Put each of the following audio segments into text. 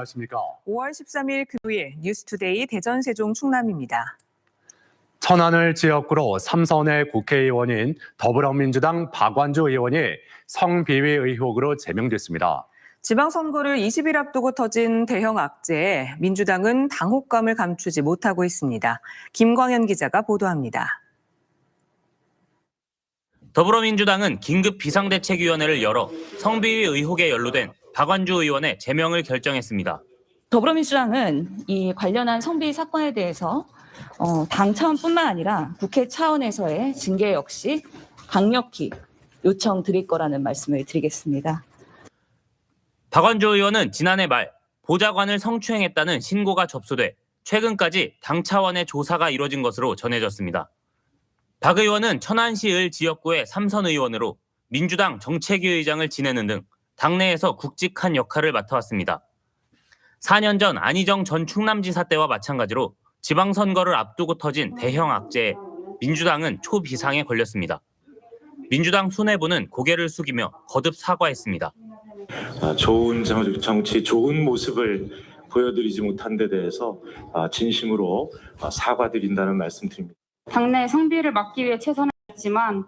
안녕하십니까? 5월 13일 금요일 뉴스투데이 대전 세종 충남입니다. 천안을 지역구로 삼선의 국회의원인 더불어민주당 박완주 의원이 성비위 의혹으로 제명됐습니다. 지방선거를 20일 앞두고 터진 대형 악재에 민주당은 당혹감을 감추지 못하고 있습니다. 김광현 기자가 보도합니다. 더불어민주당은 긴급 비상대책위원회를 열어 성비위 의혹에 연루된 박완주 의원의 제명을 결정했습니다. 더불어민주당은 이 관련한 성비 사건에 대해서 어, 당 차원뿐만 아니라 국회 차원에서의 징계 역시 강력히 요청드릴 거라는 말씀을 드리겠습니다. 박완주 의원은 지난해 말 보좌관을 성추행했다는 신고가 접수돼 최근까지 당 차원의 조사가 이뤄진 것으로 전해졌습니다. 박 의원은 천안시을 지역구의 삼선 의원으로 민주당 정책위 의장을 지내는 등 당내에서 굵직한 역할을 맡아왔습니다. 4년 전 안희정 전 충남지사 때와 마찬가지로 지방선거를 앞두고 터진 대형 악재에 민주당은 초비상에 걸렸습니다. 민주당 수뇌부는 고개를 숙이며 거듭 사과했습니다. 아, 좋은 정- 정치, 좋은 모습을 보여드리지 못한 데 대해서 아, 진심으로 아, 사과드린다는 말씀드립니다. 당내 성비를 막기 위해 최선을 다했지만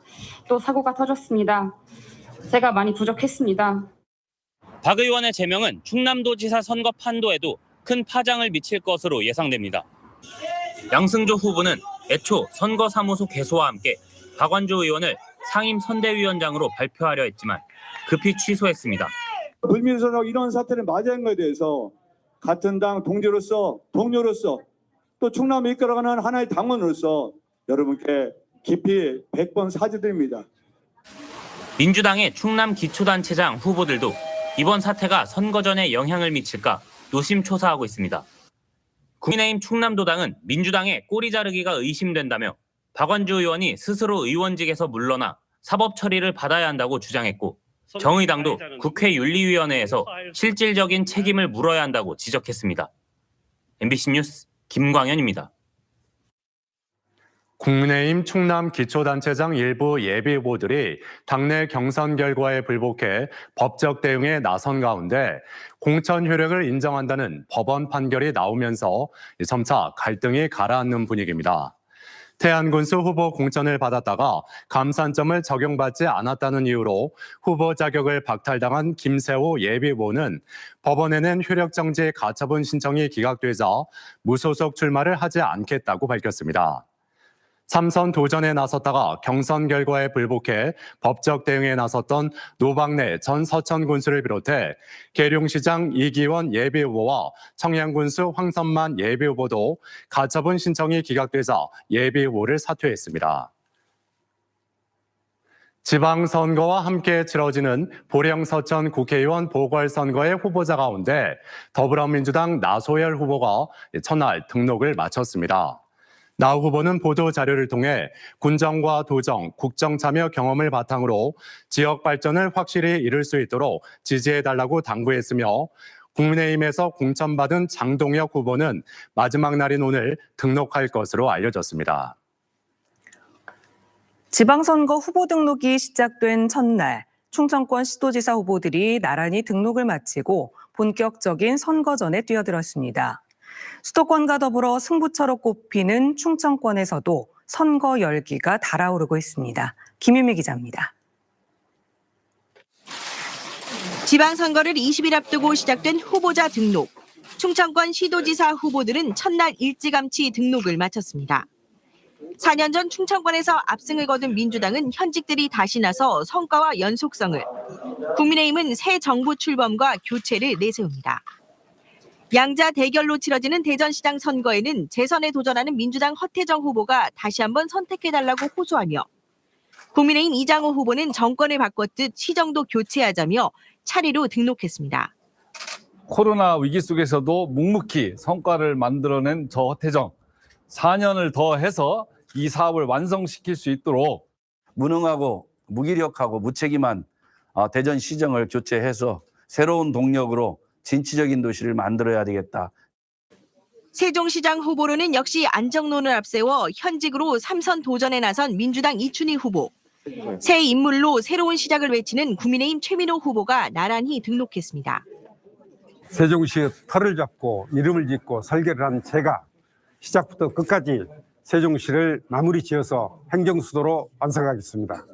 또 사고가 터졌습니다. 제가 많이 부족했습니다. 박 의원의 제명은 충남도지사 선거 판도에도 큰 파장을 미칠 것으로 예상됩니다. 양승조 후보는 애초 선거사무소 개소와 함께 박완주 의원을 상임 선대위원장으로 발표하려 했지만 급히 취소했습니다. 불민선하고 이런 사태를 맞이한 것에 대해서 같은 당 동지로서 동료로서 또 충남을 이끌어가는 하나의 당원으로서 여러분께 깊이 100번 사죄드립니다. 민주당의 충남 기초단체장 후보들도 이번 사태가 선거 전에 영향을 미칠까 노심초사하고 있습니다. 국민의힘 충남도당은 민주당의 꼬리 자르기가 의심된다며 박완주 의원이 스스로 의원직에서 물러나 사법 처리를 받아야 한다고 주장했고 정의당도 국회 윤리위원회에서 실질적인 책임을 물어야 한다고 지적했습니다. MBC 뉴스 김광현입니다. 국민의힘 충남 기초단체장 일부 예비 후보들이 당내 경선 결과에 불복해 법적 대응에 나선 가운데 공천 효력을 인정한다는 법원 판결이 나오면서 점차 갈등이 가라앉는 분위기입니다. 태안군수 후보 공천을 받았다가 감산점을 적용받지 않았다는 이유로 후보 자격을 박탈당한 김세호 예비후보는 법원에 낸 효력정지 가처분 신청이 기각되자 무소속 출마를 하지 않겠다고 밝혔습니다. 삼선 도전에 나섰다가 경선 결과에 불복해 법적 대응에 나섰던 노박래 전 서천 군수를 비롯해 계룡시장 이기원 예비후보와 청양군수 황선만 예비후보도 가처분 신청이 기각되자 예비후보를 사퇴했습니다. 지방선거와 함께 치러지는 보령 서천 국회의원 보궐선거의 후보자 가운데 더불어민주당 나소열 후보가 첫날 등록을 마쳤습니다. 나 후보는 보도 자료를 통해 군정과 도정, 국정 참여 경험을 바탕으로 지역 발전을 확실히 이룰 수 있도록 지지해달라고 당부했으며 국민의힘에서 공천받은 장동혁 후보는 마지막 날인 오늘 등록할 것으로 알려졌습니다. 지방선거 후보 등록이 시작된 첫날 충청권 시도지사 후보들이 나란히 등록을 마치고 본격적인 선거전에 뛰어들었습니다. 수도권과 더불어 승부처로 꼽히는 충청권에서도 선거 열기가 달아오르고 있습니다. 김유미 기자입니다. 지방선거를 20일 앞두고 시작된 후보자 등록. 충청권 시도지사 후보들은 첫날 일찌감치 등록을 마쳤습니다. 4년 전 충청권에서 압승을 거둔 민주당은 현직들이 다시 나서 성과와 연속성을, 국민의힘은 새 정부 출범과 교체를 내세웁니다. 양자 대결로 치러지는 대전시장 선거에는 재선에 도전하는 민주당 허태정 후보가 다시 한번 선택해달라고 호소하며 국민의힘 이장호 후보는 정권을 바꿨듯 시정도 교체하자며 차례로 등록했습니다. 코로나 위기 속에서도 묵묵히 성과를 만들어낸 저 허태정 4년을 더 해서 이 사업을 완성시킬 수 있도록 무능하고 무기력하고 무책임한 어, 대전 시정을 교체해서 새로운 동력으로 진취적인 도시를 만들어야 되겠다. 세종시장 후보로는 역시 안정론을 앞세워 현직으로 삼선 도전에 나선 민주당 이춘희 후보. 새 인물로 새로운 시작을 외치는 국민의힘 최민호 후보가 나란히 등록했습니다. 세종시의 털을 잡고 이름을 짓고 설계를 한 제가 시작부터 끝까지 세종시를 마무리 지어서 행정수도로 완성하겠습니다.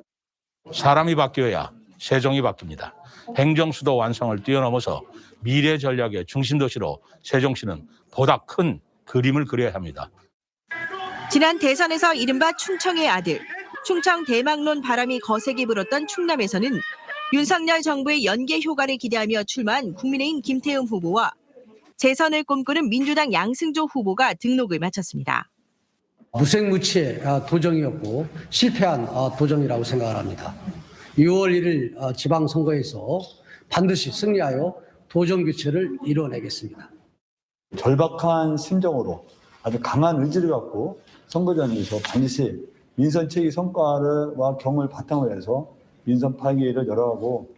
사람이 바뀌어야 세종이 바뀝니다. 행정수도 완성을 뛰어넘어서 미래 전략의 중심 도시로 세종시는 보다 큰 그림을 그려야 합니다. 지난 대선에서 이른바 충청의 아들, 충청 대망론 바람이 거세게 불었던 충남에서는 윤석열 정부의 연계 효과를 기대하며 출마한 국민의힘 김태흠 후보와 재선을 꿈꾸는 민주당 양승조 후보가 등록을 마쳤습니다. 무색무취의 아, 도정이었고 실패한 아, 도정이라고 생각을 합니다. 6월 1일 아, 지방선거에서 반드시 승리하여 도정 교체를 이뤄내겠습니다. 절박한 심정으로 아주 강한 의지를 갖고 선거전에서 반드시 민선 체계 성과와 경을 바탕으로 해서 민선 파기를 열어가고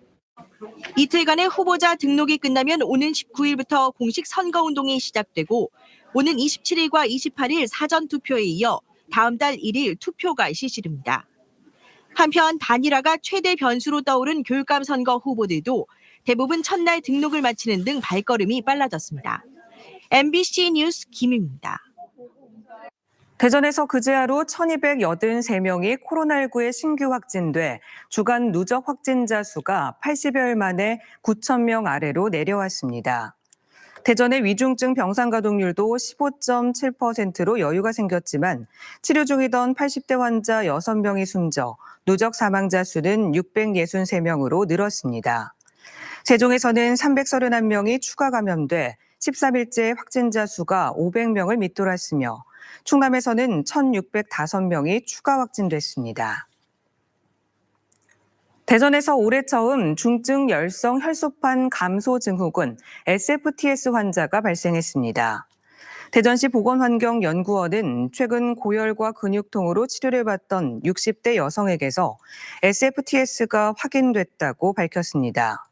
이틀간의 후보자 등록이 끝나면 오는 19일부터 공식 선거운동이 시작되고 오는 27일과 28일 사전 투표에 이어 다음 달 1일 투표가 실시됩니다. 한편 단일화가 최대 변수로 떠오른 교육감 선거 후보들도 대부분 첫날 등록을 마치는 등 발걸음이 빨라졌습니다. MBC 뉴스 김입니다. 대전에서 그제 하루 1283명이 코로나19에 신규 확진돼 주간 누적 확진자 수가 80여일 만에 9,000명 아래로 내려왔습니다. 대전의 위중증 병상 가동률도 15.7%로 여유가 생겼지만 치료 중이던 80대 환자 6명이 숨져 누적 사망자 수는 663명으로 늘었습니다. 세종에서는 331명이 추가 감염돼 13일째 확진자 수가 500명을 밑돌았으며 충남에서는 1,605명이 추가 확진됐습니다. 대전에서 올해 처음 중증 열성 혈소판 감소 증후군 SFTS 환자가 발생했습니다. 대전시 보건환경연구원은 최근 고열과 근육통으로 치료를 받던 60대 여성에게서 SFTS가 확인됐다고 밝혔습니다.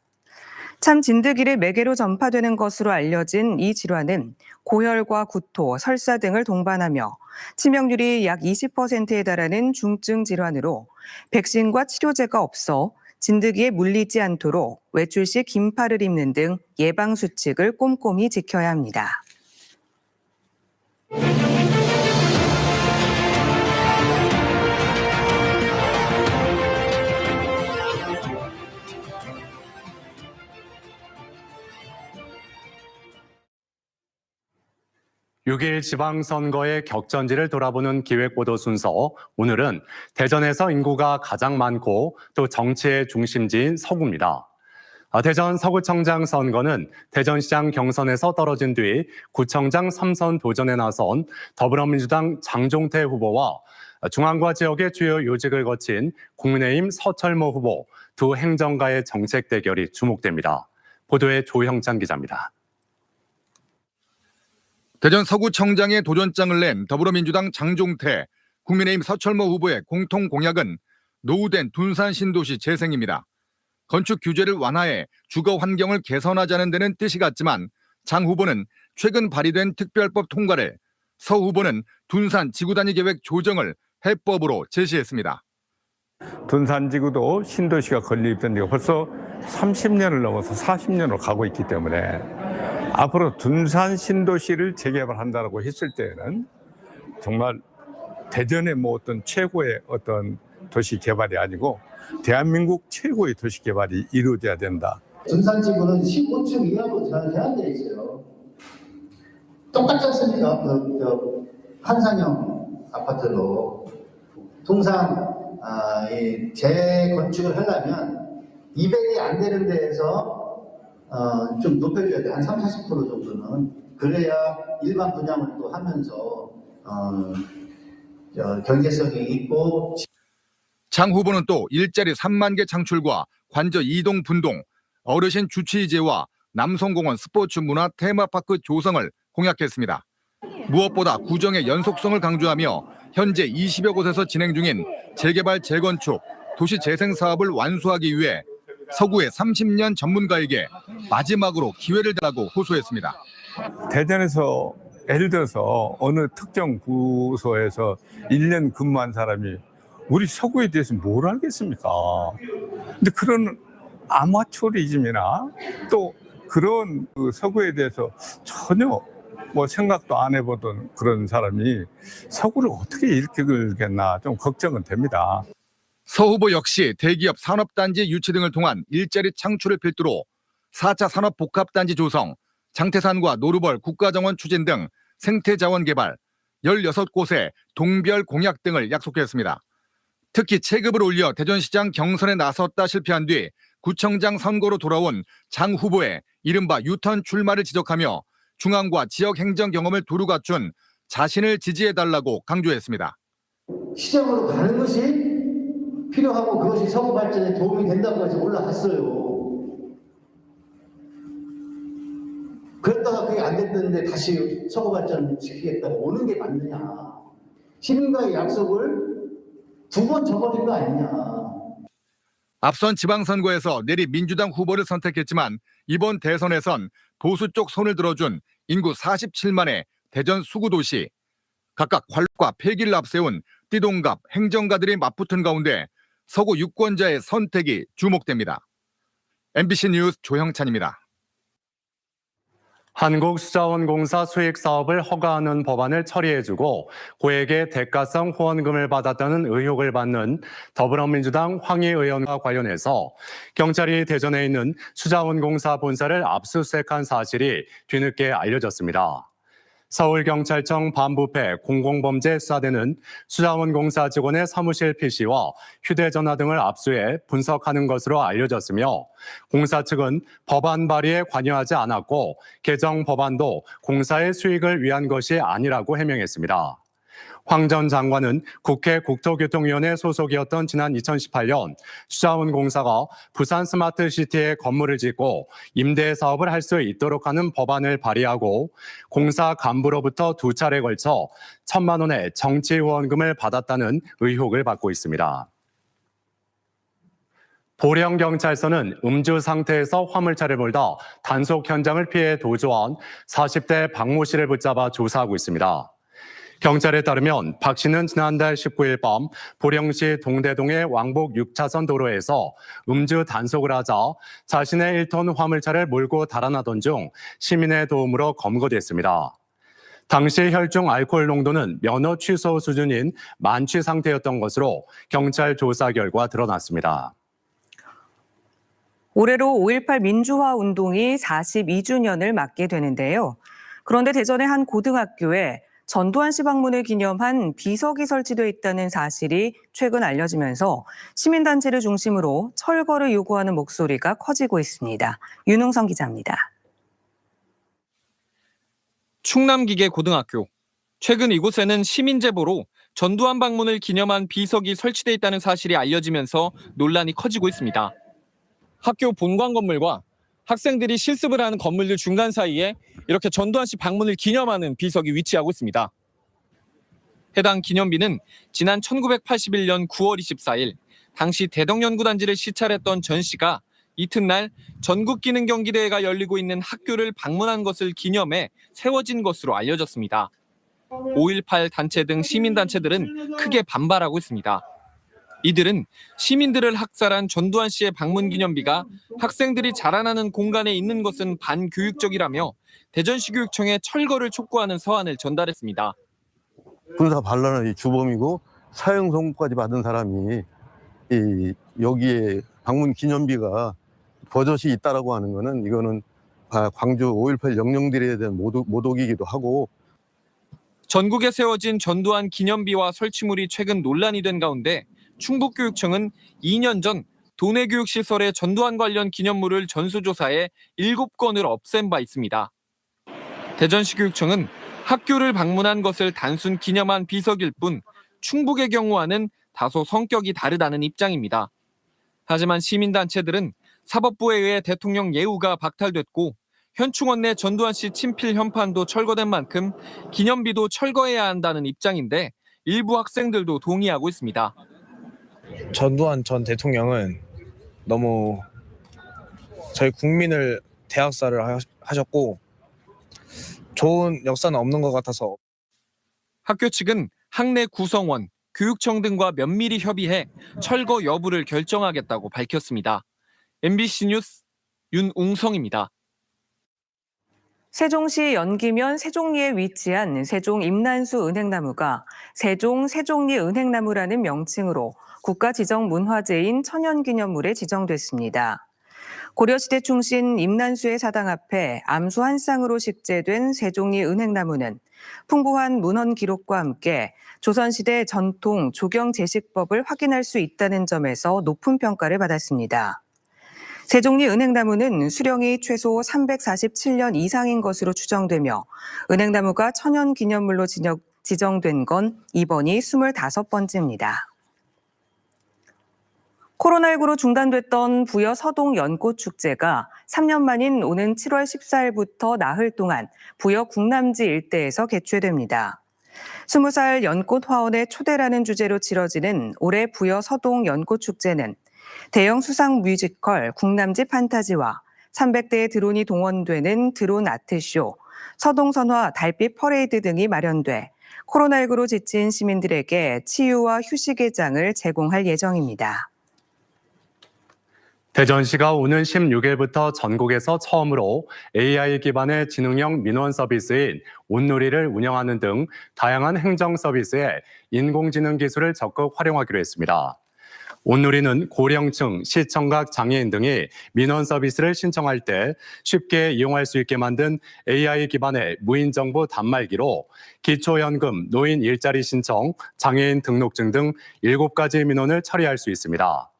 참 진드기를 매개로 전파되는 것으로 알려진 이 질환은 고혈과 구토, 설사 등을 동반하며 치명률이 약 20%에 달하는 중증 질환으로 백신과 치료제가 없어 진드기에 물리지 않도록 외출 시 긴팔을 입는 등 예방 수칙을 꼼꼼히 지켜야 합니다. 육일 지방선거의 격전지를 돌아보는 기획보도 순서. 오늘은 대전에서 인구가 가장 많고 또 정치의 중심지인 서구입니다. 아, 대전 서구청장 선거는 대전시장 경선에서 떨어진 뒤 구청장 3선 도전에 나선 더불어민주당 장종태 후보와 중앙과 지역의 주요 요직을 거친 국민의힘 서철모 후보 두 행정가의 정책 대결이 주목됩니다. 보도에 조형찬 기자입니다. 대전 서구청장의 도전장을 낸 더불어민주당 장종태, 국민의힘 서철모 후보의 공통 공약은 노후된 둔산 신도시 재생입니다. 건축 규제를 완화해 주거 환경을 개선하자는 데는 뜻이 같지만 장 후보는 최근 발의된 특별법 통과를 서 후보는 둔산 지구단위 계획 조정을 해법으로 제시했습니다. 둔산 지구도 신도시가 건립된 지가 벌써 30년을 넘어서 40년으로 가고 있기 때문에 앞으로 둔산 신도시를 재개발한다고 했을 때는 정말 대전의 뭐 어떤 최고의 어떤 도시 개발이 아니고 대한민국 최고의 도시 개발이 이루어져야 된다. dun산지구는 15층 이하로 제한되어 있어요. 똑같지 않습니까? 그, 저, 한상형 아파트도 통상 아, 이 재건축을 하려면 200이 안 되는 데에서 어, 좀 높여줘야 돼. 한 3, 40% 정도는. 그래야 일반 분양을 또 하면서 어, 저, 경제성이 있고 장 후보는 또 일자리 3만 개 창출과 관저 이동 분동, 어르신 주치의제와 남성공원 스포츠 문화 테마파크 조성을 공약했습니다. 무엇보다 구정의 연속성을 강조하며 현재 20여 곳에서 진행 중인 재개발 재건축, 도시 재생 사업을 완수하기 위해 서구의 30년 전문가에게 마지막으로 기회를 달라고 호소했습니다. 대전에서 예를 들어서 어느 특정 부서에서 1년 근무한 사람이 우리 서구에 대해서 뭘 알겠습니까? 근데 그런 아마추어리즘이나 또 그런 그 서구에 대해서 전혀 뭐 생각도 안 해보던 그런 사람이 서구를 어떻게 긁겠나 좀 걱정은 됩니다. 서 후보 역시 대기업 산업단지 유치 등을 통한 일자리 창출을 필두로 4차 산업복합단지 조성, 장태산과 노루벌 국가정원 추진 등 생태자원 개발, 16곳의 동별 공약 등을 약속했습니다. 특히 체급을 올려 대전시장 경선에 나섰다 실패한 뒤 구청장 선거로 돌아온 장 후보의 이른바 유턴 출마를 지적하며 중앙과 지역 행정 경험을 두루 갖춘 자신을 지지해달라고 강조했습니다. 시장으로 가는 것이 필요하고 그것이 서구 발전에 도움이 된다고 해서 올라갔어요. 그랬다가 그게 안 됐는데 다시 서구 발전 시키겠다고 오는 게 맞느냐. 시민과의 약속을 두 번 저버린 거 아니냐. 앞선 지방선거에서 내리 민주당 후보를 선택했지만 이번 대선에선 보수 쪽 손을 들어준 인구 47만의 대전 수구도시 각각 활과 폐기를 앞세운 띠동갑 행정가들이 맞붙은 가운데 서구 유권자의 선택이 주목됩니다. MBC 뉴스 조형찬입니다. 한국수자원공사 수익 사업을 허가하는 법안을 처리해주고 고액의 대가성 후원금을 받았다는 의혹을 받는 더불어민주당 황희 의원과 관련해서 경찰이 대전에 있는 수자원공사 본사를 압수수색한 사실이 뒤늦게 알려졌습니다. 서울경찰청 반부패 공공범죄 수사대는 수자원공사 직원의 사무실 PC와 휴대전화 등을 압수해 분석하는 것으로 알려졌으며 공사 측은 법안 발의에 관여하지 않았고 개정 법안도 공사의 수익을 위한 것이 아니라고 해명했습니다. 황 전 장관은 국회 국토교통위원회 소속이었던 지난 2018년 수자원 공사가 부산 스마트시티에 건물을 짓고 임대 사업을 할 수 있도록 하는 법안을 발의하고 공사 간부로부터 두 차례 걸쳐 천만 원의 정치 후원금을 받았다는 의혹을 받고 있습니다. 보령경찰서는 음주 상태에서 화물차를 몰다 단속 현장을 피해 도주한 40대 박모 씨를 붙잡아 조사하고 있습니다. 경찰에 따르면 박 씨는 지난달 19일 밤 보령시 동대동의 왕복 6차선 도로에서 음주 단속을 하자 자신의 1톤 화물차를 몰고 달아나던 중 시민의 도움으로 검거됐습니다. 당시 혈중 알코올 농도는 면허 취소 수준인 만취 상태였던 것으로 경찰 조사 결과 드러났습니다. 올해로 5.18 민주화 운동이 42주년을 맞게 되는데요. 그런데 대전의 한 고등학교에 전두환 씨 방문을 기념한 비석이 설치되어 있다는 사실이 최근 알려지면서 시민단체를 중심으로 철거를 요구하는 목소리가 커지고 있습니다. 윤웅성 기자입니다. 충남기계 고등학교. 최근 이곳에는 시민 제보로 전두환 방문을 기념한 비석이 설치돼 있다는 사실이 알려지면서 논란이 커지고 있습니다. 학교 본관 건물과 학생들이 실습을 하는 건물들 중간 사이에 이렇게 전두환 씨 방문을 기념하는 비석이 위치하고 있습니다. 해당 기념비는 지난 1981년 9월 24일 당시 대덕연구단지를 시찰했던 전 씨가 이튿날 전국기능경기대회가 열리고 있는 학교를 방문한 것을 기념해 세워진 것으로 알려졌습니다. 5.18 단체 등 시민단체들은 크게 반발하고 있습니다. 이들은 시민들을 학살한 전두환 씨의 방문 기념비가 학생들이 자라나는 공간에 있는 것은 반교육적이라며 대전시 교육청에 철거를 촉구하는 서한을 전달했습니다. 군사 반란의 주범이고 사형 선고까지 받은 사람이 이 여기에 방문 기념비가 버젓이 있다라고 하는 거는 이거는 아, 광주 5.18 영령들에 대한 모독, 모독이기도 하고 전국에 세워진 전두환 기념비와 설치물이 최근 논란이 된 가운데 충북교육청은 2년 전 도내 교육시설의 전두환 관련 기념물을 전수조사해 7건을 없앤 바 있습니다. 대전시 교육청은 학교를 방문한 것을 단순 기념한 비석일 뿐 충북의 경우와는 다소 성격이 다르다는 입장입니다. 하지만 시민단체들은 사법부에 의해 대통령 예우가 박탈됐고 현충원 내 전두환 씨 친필 현판도 철거된 만큼 기념비도 철거해야 한다는 입장인데 일부 학생들도 동의하고 있습니다. 전두환 전 대통령은 너무 저희 국민을 대학살을 하- 하셨고 좋은 역사는 없는 것 같아서 학교 측은 학내 구성원, 교육청 등과 면밀히 협의해 철거 여부를 결정하겠다고 밝혔습니다. MBC 뉴스 윤웅성입니다. 세종시 연기면 세종리에 위치한 세종 임난수 은행나무가 세종 세종리 은행나무라는 명칭으로 국가 지정 문화재인 천연기념물에 지정됐습니다. 고려시대 충신 임난수의 사당 앞에 암수 한 쌍으로 식재된 세종리 은행나무는 풍부한 문헌 기록과 함께 조선시대 전통 조경 제식법을 확인할 수 있다는 점에서 높은 평가를 받았습니다. 세종리 은행나무는 수령이 최소 347년 이상인 것으로 추정되며 은행나무가 천연 기념물로 지정된 건 이번이 25번째입니다. 코로나19로 중단됐던 부여 서동 연꽃 축제가 3년 만인 오는 7월 14일부터 나흘 동안 부여 국남지 일대에서 개최됩니다. 20살 연꽃 화원의 초대라는 주제로 치러지는 올해 부여 서동 연꽃 축제는 대형 수상 뮤지컬 국남지 판타지와 300대의 드론이 동원되는 드론 아트쇼, 서동선화 달빛 퍼레이드 등이 마련돼 코로나19로 지친 시민들에게 치유와 휴식의 장을 제공할 예정입니다. 대전시가 오는 16일부터 전국에서 처음으로 AI 기반의 지능형 민원 서비스인 온누리를 운영하는 등 다양한 행정 서비스에 인공지능 기술을 적극 활용하기로 했습니다. 온누리는 고령층, 시청각 장애인 등이 민원 서비스를 신청할 때 쉽게 이용할 수 있게 만든 AI 기반의 무인 정보 단말기로 기초연금, 노인 일자리 신청, 장애인 등록증 등 7가지 민원을 처리할 수 있습니다.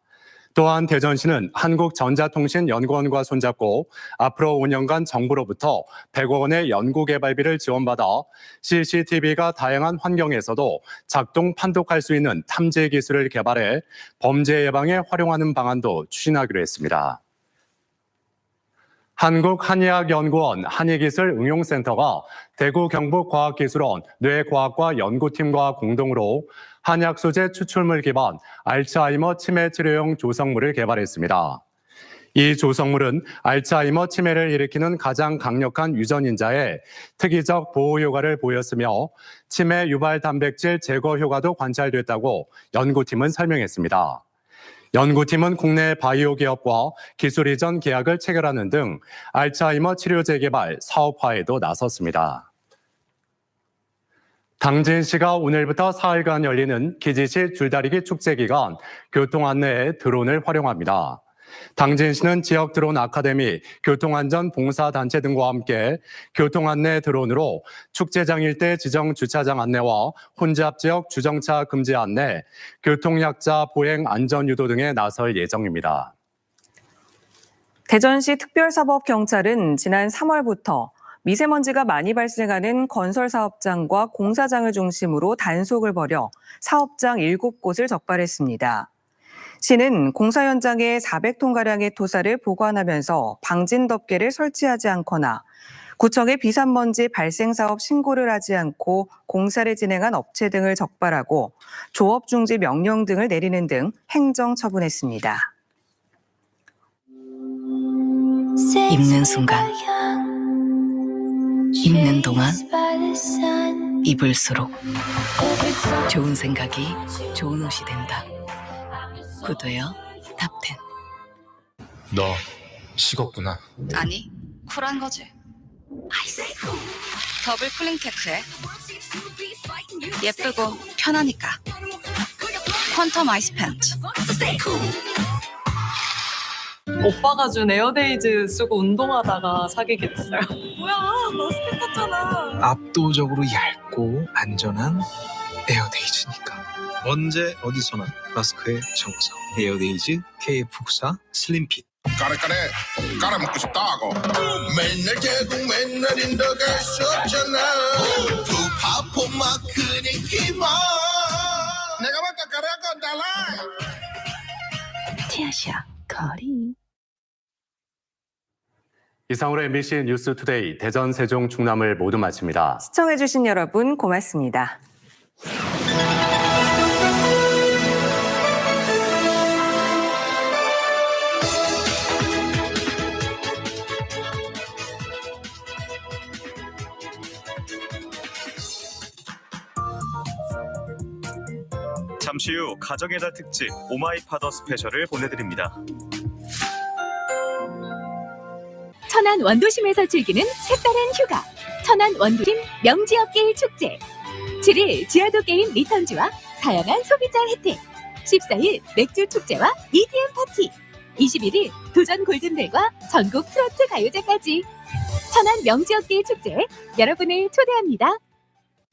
또한 대전시는 한국전자통신연구원과 손잡고 앞으로 5년간 정부로부터 100억 원의 연구개발비를 지원받아 CCTV가 다양한 환경에서도 작동 판독할 수 있는 탐지 기술을 개발해 범죄 예방에 활용하는 방안도 추진하기로 했습니다. 한국한의학연구원 한의기술응용센터가 대구 경북과학기술원 뇌과학과 연구팀과 공동으로 한약 소재 추출물 기반 알츠하이머 치매 치료용 조성물을 개발했습니다. 이 조성물은 알츠하이머 치매를 일으키는 가장 강력한 유전인자에 특이적 보호 효과를 보였으며 치매 유발 단백질 제거 효과도 관찰됐다고 연구팀은 설명했습니다. 연구팀은 국내 바이오 기업과 기술 이전 계약을 체결하는 등 알츠하이머 치료 재개발 사업화에도 나섰습니다. 당진 시가 오늘부터 사흘간 열리는 기지시 줄다리기 축제 기간 교통 안내에 드론을 활용합니다. 당진 시는 지역 드론 아카데미, 교통안전 봉사단체 등과 함께 교통안내 드론으로 축제장 일대 지정 주차장 안내와 혼잡 지역 주정차 금지 안내, 교통약자 보행 안전 유도 등에 나설 예정입니다. 대전시 특별사법경찰은 지난 3월부터 미세먼지가 많이 발생하는 건설 사업장과 공사장을 중심으로 단속을 벌여 사업장 7곳을 적발했습니다. 시는 공사 현장에 400톤가량의 토사를 보관하면서 방진 덮개를 설치하지 않거나 구청에 비산먼지 발생 사업 신고를 하지 않고 공사를 진행한 업체 등을 적발하고 조업 중지 명령 등을 내리는 등 행정 처분했습니다. 입는 순간 입는 동안 입을수록 좋은 생각이 좋은 옷이 된다. 구도여 탑텐 너 식었구나. 아니 쿨한 거지. 더블 쿨링 테크에 예쁘고 편하니까 퀀텀 아이스 팬츠 오빠가 준 에어데이즈 쓰고 운동하다가 사귀게 됐어요. 뭐야, 머스켓 썼잖아. 압도적으로 얇고 안전한 에어데이즈니까. 언제 어디서나 마스크의 정성. 에어데이즈 KF94 슬림핏. 까레까레 깔아먹고 싶다고. 맨날 개고 맨날 인더갈 수 없잖아. 두 파포 마크니 키마. 내가 맞다 까레고 달라 티아시아 거리. 이상으로 MBC 뉴스 투데이 대전 세종 충남을 모두 마칩니다. 시청해주신 여러분 고맙습니다. 잠시 후 가정의 달 특집 오마이 파더 스페셜을 보내드립니다. 천안 원도심에서 즐기는 색다른 휴가. 천안 원도심 명지업계일 축제. 7일 지하도 게임 리턴즈와 다양한 소비자 혜택. 14일 맥주 축제와 EDM 파티. 21일 도전 골든벨과 전국 트로트 가요제까지. 천안 명지업계일 축제에 여러분을 초대합니다.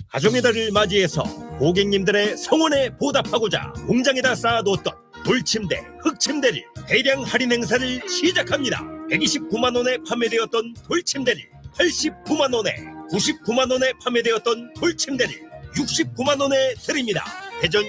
가정의 달을 맞이해서 고객님들의 성원에 보답하고자 공장에다 쌓아뒀던 돌침대, 흙침대를 대량 할인 행사를 시작합니다. 129만 원에 판매되었던 돌침대를 89만 원에, 99만 원에 판매되었던 돌침대를 69만 원에 드립니다. 대전